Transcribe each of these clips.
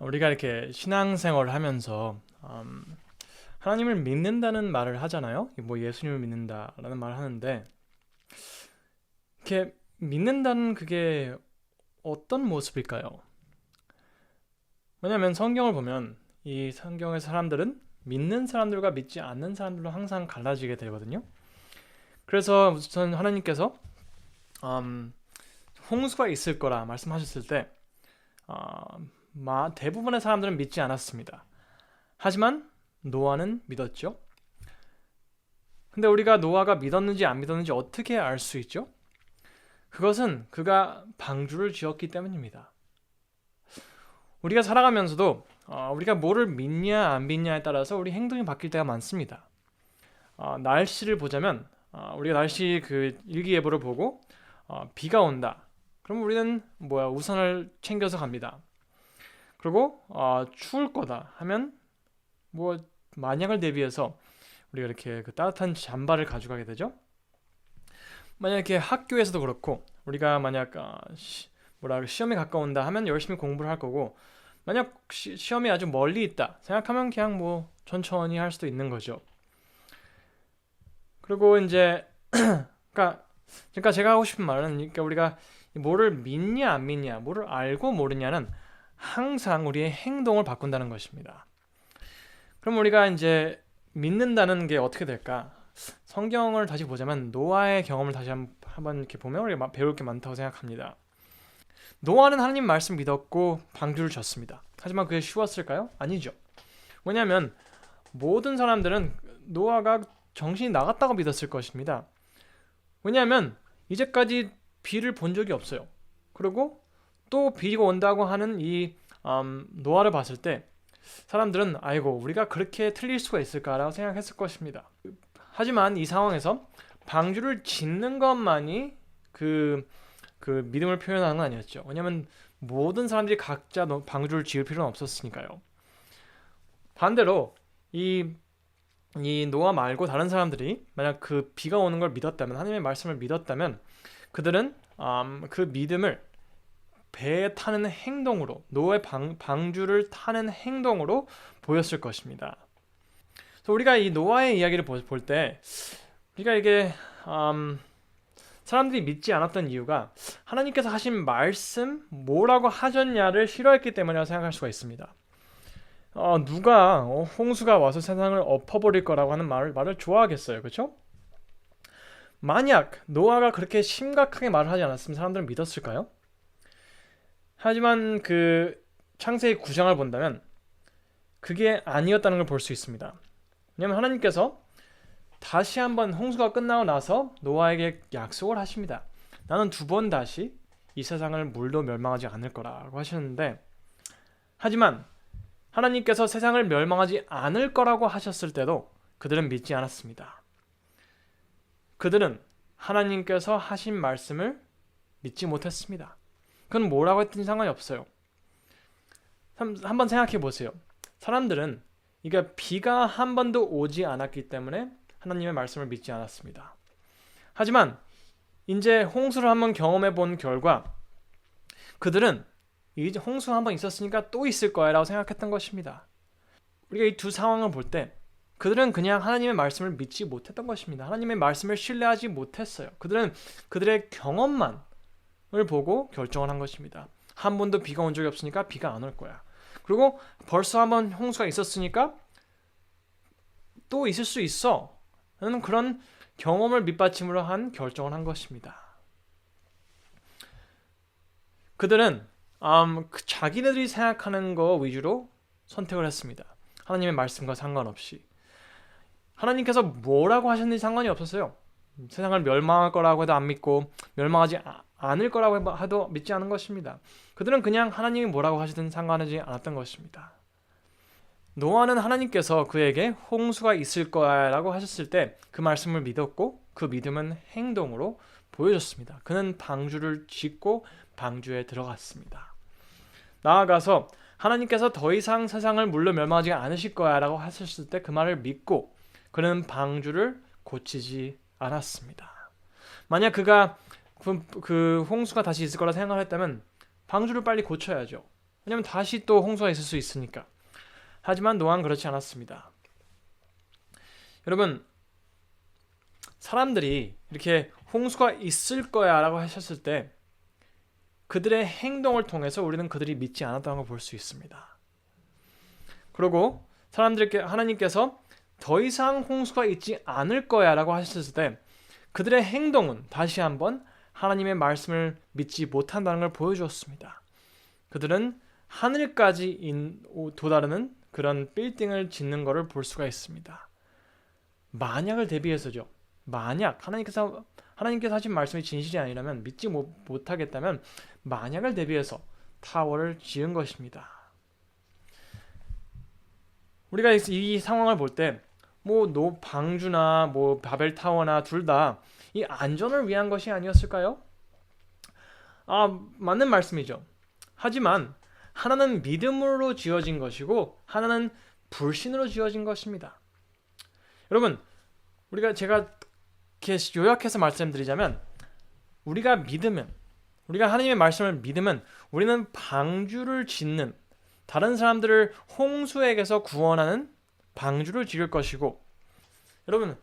우리가 이렇게 신앙생활을 하면서 음, 하나님을 믿는다는 말을 하잖아요. 뭐 예수님을 믿는다라는 말을 하는데 이렇게 믿는다는 그게 어떤 모습일까요? 왜냐하면 성경을 보면 이 성경의 사람들은 믿는 사람들과 믿지 않는 사람들로 항상 갈라지게 되거든요. 그래서 우선 하나님께서 음, 홍수가 있을 거라 말씀하셨을 때 어, 마, 대부분의 사람들은 믿지 않았습니다. 하지만 노아는 믿었죠. 근데 우리가 노아가 믿었는지 안 믿었는지 어떻게 알 수 있죠? 그것은 그가 방주를 지었기 때문입니다. 우리가 살아가면서도 어, 우리가 뭐를 믿냐 안 믿냐에 따라서 우리 행동이 바뀔 때가 많습니다. 어, 날씨를 보자면 어, 우리가 날씨 그 일기예보를 보고 어, 비가 온다. 그럼 우리는 뭐야 우산을 챙겨서 갑니다. 그리고 어, 추울 거다 하면 뭐 만약을 대비해서 우리가 이렇게 그 따뜻한 잠바를 가져가게 되죠. 만약 이렇게 학교에서도 그렇고 우리가 만약 어, 시, 뭐라 시험에 가까운다 하면 열심히 공부를 할 거고 만약 시, 시험이 아주 멀리 있다 생각하면 그냥 뭐 천천히 할 수도 있는 거죠. 그리고 이제 그러니까 그러니까 제가 하고 싶은 말은 그러니까 우리가 뭐를 믿냐 안 믿냐, 뭐를 알고 모르냐는 항상 우리의 행동을 바꾼다는 것입니다. 그럼 우리가 이제 믿는다는 게 어떻게 될까? 성경을 다시 보자면 노아의 경험을 다시 한번 이렇게 보면 우리가 배울 게 많다고 생각합니다. 노아는 하나님 말씀 믿었고 방주를 졌습니다. 하지만 그게 쉬웠을까요? 아니죠. 왜냐하면 모든 사람들은 노아가 정신이 나갔다고 믿었을 것입니다. 왜냐하면 이제까지 비를 본 적이 없어요. 그리고 또 비가 온다고 하는 이 음, 노아를 봤을 때 사람들은 아이고 우리가 그렇게 틀릴 수가 있을까라고 생각했을 것입니다. 하지만 이 상황에서 방주를 짓는 것만이 그, 그 믿음을 표현하는 건 아니었죠. 왜냐하면 모든 사람들이 각자 방주를 지을 필요는 없었으니까요. 반대로 이, 이 노아 말고 다른 사람들이 만약 그 비가 오는 걸 믿었다면 하나님의 말씀을 믿었다면 그들은 음, 그 믿음을 배에 타는 행동으로 노의 방, 방주를 타는 행동으로 보였을 것입니다. 그래서 우리가 이 노아의 이야기를 볼 때 우리가 이게 음, 사람들이 믿지 않았던 이유가 하나님께서 하신 말씀 뭐라고 하셨냐를 싫어했기 때문이라고 생각할 수가 있습니다. 어, 누가 어, 홍수가 와서 세상을 엎어버릴 거라고 하는 말을 말을 좋아하겠어요, 그렇죠? 만약 노아가 그렇게 심각하게 말을 하지 않았으면 사람들은 믿었을까요? 하지만 그 창세기 9장을 본다면 그게 아니었다는 걸 볼 수 있습니다. 왜냐하면 하나님께서 다시 한번 홍수가 끝나고 나서 노아에게 약속을 하십니다. 나는 두 번 다시 이 세상을 물로 멸망하지 않을 거라고 하셨는데 하지만 하나님께서 세상을 멸망하지 않을 거라고 하셨을 때도 그들은 믿지 않았습니다. 그들은 하나님께서 하신 말씀을 믿지 못했습니다. 그건 뭐라고 했든지 상관이 없어요. 한번 생각해 보세요. 사람들은 이게 비가 한 번도 오지 않았기 때문에 하나님의 말씀을 믿지 않았습니다. 하지만 이제 홍수를 한번 경험해 본 결과 그들은 이제 홍수 한번 있었으니까 또 있을 거야라고 생각했던 것입니다. 우리가 이 두 상황을 볼 때 그들은 그냥 하나님의 말씀을 믿지 못했던 것입니다. 하나님의 말씀을 신뢰하지 못했어요. 그들은 그들의 경험만을 보고 결정을 한 것입니다. 한 번도 비가 온 적이 없으니까 비가 안 올 거야. 그리고 벌써 한 번 홍수가 있었으니까 또 있을 수 있어. 라는 그런 경험을 밑받침으로 한 결정을 한 것입니다. 그들은 음, 그 자기네들이 생각하는 거 위주로 선택을 했습니다. 하나님의 말씀과 상관없이. 하나님께서 뭐라고 하셨는지 상관이 없었어요. 세상을 멸망할 거라고 해도 안 믿고 멸망하지 아, 않을 거라고 해도 믿지 않은 것입니다. 그들은 그냥 하나님이 뭐라고 하시든 상관하지 않았던 것입니다. 노아는 하나님께서 그에게 홍수가 있을 거야라고 하셨을 때 그 말씀을 믿었고 그 믿음은 행동으로 보여줬습니다. 그는 방주를 짓고 방주에 들어갔습니다. 나아가서 하나님께서 더 이상 세상을 물로 멸망하지 않으실 거야라고 하셨을 때 그 말을 믿고 그는 방주를 고치지 않았습니다. 만약 그가 그, 그 홍수가 다시 있을 거라 생각을 했다면 방주를 빨리 고쳐야죠. 왜냐면 다시 또 홍수가 있을 수 있으니까. 하지만 노아는 그렇지 않았습니다. 여러분 사람들이 이렇게 홍수가 있을 거야라고 하셨을 때 그들의 행동을 통해서 우리는 그들이 믿지 않았다는 걸 볼 수 있습니다. 그리고 사람들께 하나님께서 더 이상 홍수가 있지 않을 거야라고 하셨을 때 그들의 행동은 다시 한번 하나님의 말씀을 믿지 못한다는 걸 보여주었습니다. 그들은 하늘까지 인, 도다르는 그런 빌딩을 짓는 것을 볼 수가 있습니다. 만약을 대비해서죠. 만약 하나님께서 하나님께서 하신 말씀이 진실이 아니라면 믿지 못, 못하겠다면 만약을 대비해서 타워를 지은 것입니다. 우리가 이 상황을 볼 때 뭐 노 방주나 뭐 바벨 타워나 둘 다 이 안전을 위한 것이 아니었을까요? 아 맞는 말씀이죠. 하지만 하나는 믿음으로 지어진 것이고 하나는 불신으로 지어진 것입니다. 여러분 우리가 제가 요약해서 말씀드리자면 우리가 믿으면 우리가 하나님의 말씀을 믿으면 우리는 방주를 짓는 다른 사람들을 홍수에게서 구원하는 방주를 지을 것이고 여러분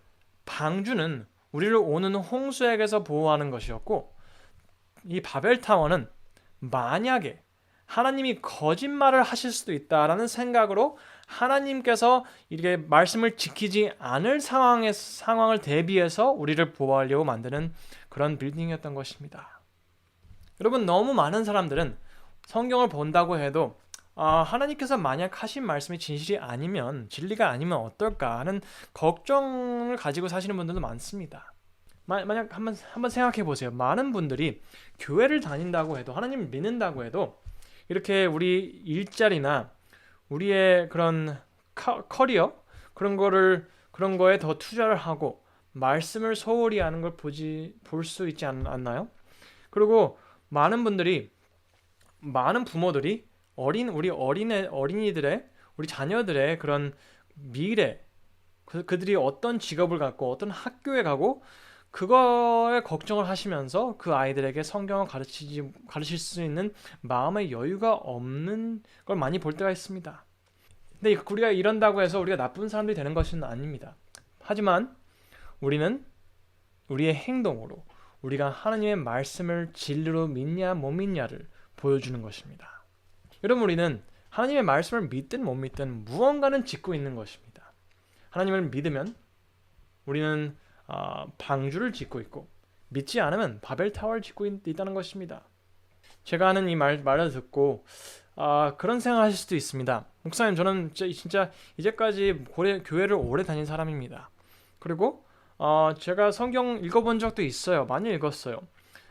방주는 우리를 오는 홍수에게서 보호하는 것이었고 이 바벨 타워는 만약에 하나님이 거짓말을 하실 수도 있다라는 생각으로 하나님께서 이렇게 말씀을 지키지 않을 상황의 상황을 대비해서 우리를 보호하려고 만드는 그런 빌딩이었던 것입니다. 여러분 너무 많은 사람들은 성경을 본다고 해도 아, 하나님께서 만약 하신 말씀이 진실이 아니면 진리가 아니면 어떨까 하는 걱정을 가지고 사시는 분들도 많습니다. 마, 만약 한번 한번 생각해 보세요. 많은 분들이 교회를 다닌다고 해도 하나님을 믿는다고 해도 이렇게 우리 일자리나 우리의 그런 커리어 그런 거를 그런 거에 더 투자를 하고 말씀을 소홀히 하는 걸 보지 볼 수 있지 않, 않나요? 그리고 많은 분들이 많은 부모들이 어린 우리 어린애 어린이들의 우리 자녀들의 그런 미래 그, 그들이 어떤 직업을 갖고 어떤 학교에 가고 그거에 걱정을 하시면서 그 아이들에게 성경을 가르치지 가르칠 수 있는 마음의 여유가 없는 걸 많이 볼 때가 있습니다. 근데 우리가 이런다고 해서 우리가 나쁜 사람들이 되는 것은 아닙니다. 하지만 우리는 우리의 행동으로 우리가 하나님의 말씀을 진리로 믿냐 못 믿냐를 보여주는 것입니다. 여러분 우리는 하나님의 말씀을 믿든 못 믿든 무언가는 짓고 있는 것입니다. 하나님을 믿으면 우리는 어, 방주를 짓고 있고 믿지 않으면 바벨 타워를 짓고 있, 다는 것입니다. 제가 하는 이 말, 말을 듣고 아, 그런 생각하실 수도 있습니다. 목사님 저는 진짜, 이제까지 고래, 교회를 오래 다닌 사람입니다. 그리고 어, 제가 성경 읽어본 적도 있어요. 많이 읽었어요.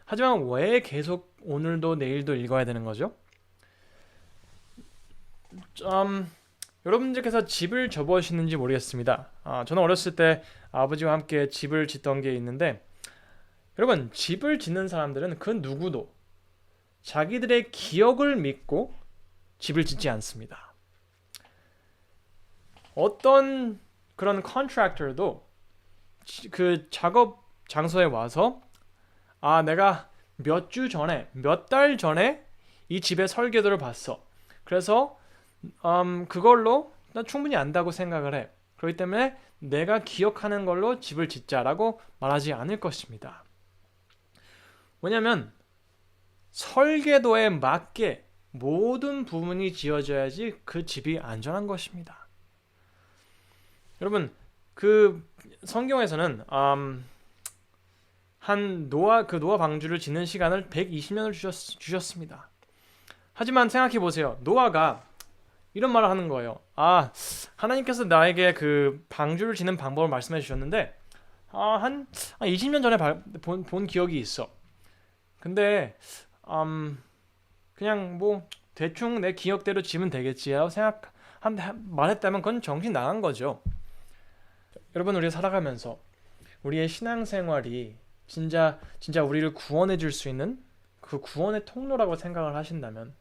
하지만 왜 계속 오늘도 내일도 읽어야 되는 거죠? 음, 여러분들께서 집을 접으시는지 모르겠습니다. 아, 저는 어렸을 때 아버지와 함께 집을 짓던 게 있는데 여러분 집을 짓는 사람들은 그 누구도 자기들의 기억을 믿고 집을 짓지 않습니다. 어떤 그런 컨트랙터도 그 작업 장소에 와서 아 내가 몇 주 전에 몇 달 전에 이 집의 설계도를 봤어. 그래서 음, 그걸로 난 충분히 안다고 생각을 해. 그렇기 때문에 내가 기억하는 걸로 집을 짓자라고 말하지 않을 것입니다. 왜냐하면 설계도에 맞게 모든 부분이 지어져야지 그 집이 안전한 것입니다. 여러분 그 성경에서는 음, 한 노아 그 노아 방주를 짓는 시간을 120년을 주셨, 주셨습니다. 하지만 생각해 보세요. 노아가 이런 말을 하는 거예요. 아, 하나님께서 나에게 그 방주를 짓는 방법을 말씀해 주셨는데, 아, 한, 한 20년 전에 본, 본 기억이 있어. 근데, 음, 그냥 뭐, 대충 내 기억대로 지면 되겠지 라고 생각, 한, 말했다면 그건 정신 나간 거죠. 여러분, 우리가 살아가면서 우리의 신앙생활이 진짜, 진짜 우리를 구원해 줄 수 있는 그 구원의 통로라고 생각을 하신다면,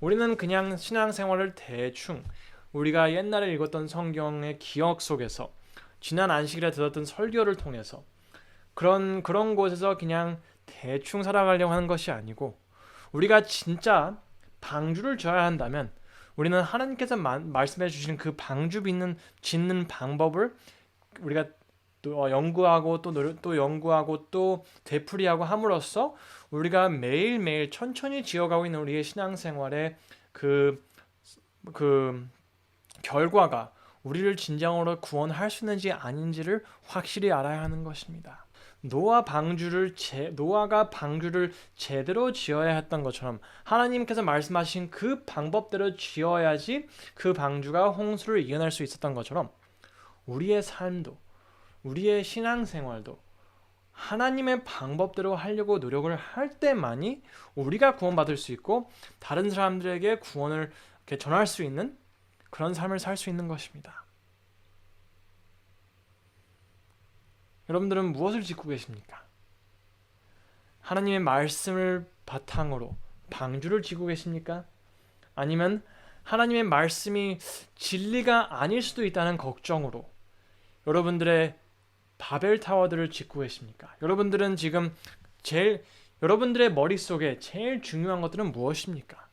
우리는 그냥 신앙생활을 대충 우리가 옛날에 읽었던 성경의 기억 속에서 지난 안식일에 들었던 설교를 통해서 그런 그런 곳에서 그냥 대충 살아가려고 하는 것이 아니고 우리가 진짜 방주를 지어야 한다면 우리는 하나님께서 마- 말씀해 주신 그 방주 빚는 짓는 방법을 우리가 또 어, 연구하고 또 노력, 또 연구하고 또 되풀이하고 함으로써 우리가 매일매일 천천히 지어가고 있는 우리의 신앙생활의 그, 그 결과가 우리를 진정으로 구원할 수 있는지 아닌지를 확실히 알아야 하는 것입니다. 노아 방주를 제, 노아가 방주를 제대로 지어야 했던 것처럼 하나님께서 말씀하신 그 방법대로 지어야지 그 방주가 홍수를 이겨낼 수 있었던 것처럼 우리의 삶도 우리의 신앙생활도 하나님의 방법대로 하려고 노력을 할 때만이 우리가 구원받을 수 있고 다른 사람들에게 구원을 전할 수 있는 그런 삶을 살 수 있는 것입니다. 여러분들은 무엇을 짓고 계십니까? 하나님의 말씀을 바탕으로 방주를 지고 계십니까? 아니면 하나님의 말씀이 진리가 아닐 수도 있다는 걱정으로 여러분들의 바벨 타워들을 짓고 계십니까? 여러분들은 지금 제일 여러분들의 머릿속에 제일 중요한 것들은 무엇입니까?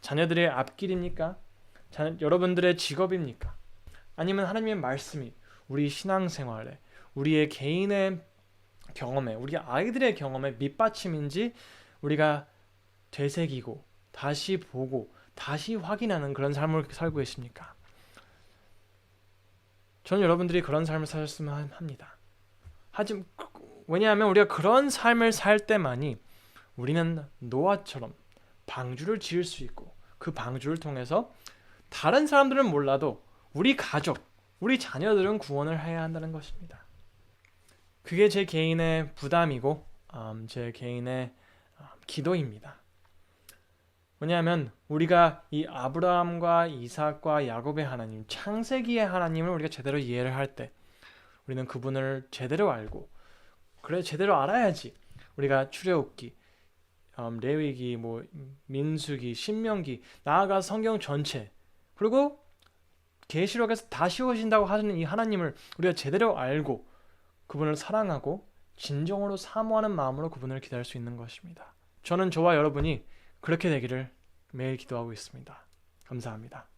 자녀들의 앞길입니까? 자, 여러분들의 직업입니까? 아니면 하나님의 말씀이 우리 신앙생활에 우리의 개인의 경험에 우리 아이들의 경험에 밑받침인지 우리가 되새기고 다시 보고 다시 확인하는 그런 삶을 살고 계십니까? 저는 여러분들이 그런 삶을 사셨으면 합니다. 하지만 왜냐하면 우리가 그런 삶을 살 때만이 우리는 노아처럼 방주를 지을 수 있고 그 방주를 통해서 다른 사람들은 몰라도 우리 가족, 우리 자녀들은 구원을 해야 한다는 것입니다. 그게 제 개인의 부담이고 음, 제 개인의 음, 기도입니다. 왜냐하면 우리가 이 아브라함과 이삭과 야곱의 하나님, 창세기의 하나님을 우리가 제대로 이해를 할 때 우리는 그분을 제대로 알고 그래 제대로 알아야지 우리가 출애굽기, 음, 레위기, 뭐 민수기, 신명기, 나아가 성경 전체 그리고 계시록에서 다시 오신다고 하시는 이 하나님을 우리가 제대로 알고 그분을 사랑하고 진정으로 사모하는 마음으로 그분을 기다릴 수 있는 것입니다. 저는 저와 여러분이 그렇게 되기를 매일 기도하고 있습니다. 감사합니다.